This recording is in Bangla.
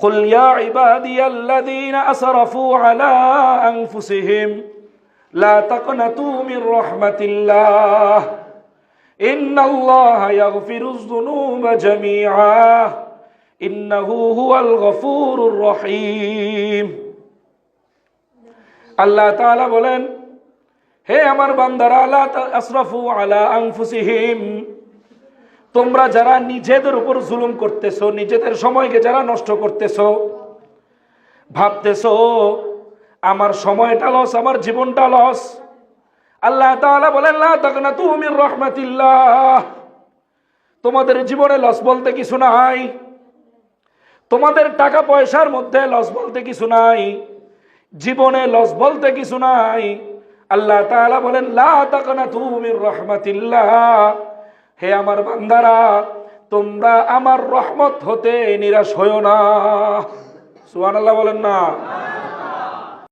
قل يا عبادي الذين أسرفوا على أنفسهم لا تقنطوا من رحمة الله إن الله يغفر الذنوب جميعا إنه هو الغفور الرحيم আল্লাহ তাআলা বলেন হে আমার বান্দারা লা আসরাফু আলা আনফুসিহিম তোমরা যারা নিজেদের উপর জুলুম করতেছো, নিজেদের সময়কে যারা নষ্ট করতেছো, ভাবতেছো, আমার সময়টা লস আমার জীবনটা লস আল্লাহ বলেন, লা তোমাদের জীবনে লস বলতে কিছু নাই। তোমাদের টাকা পয়সার মধ্যে লস বলতে কিছু নাই। জীবনে লস বলতে কিছু নাই। আল্লাহ তাআলা বলেন, লা তাকনাতু হে আমার বান্দারা তোমরা আমার রহমত হতে নিরাশ হইও না। সুবহানাল্লাহ বলেন না।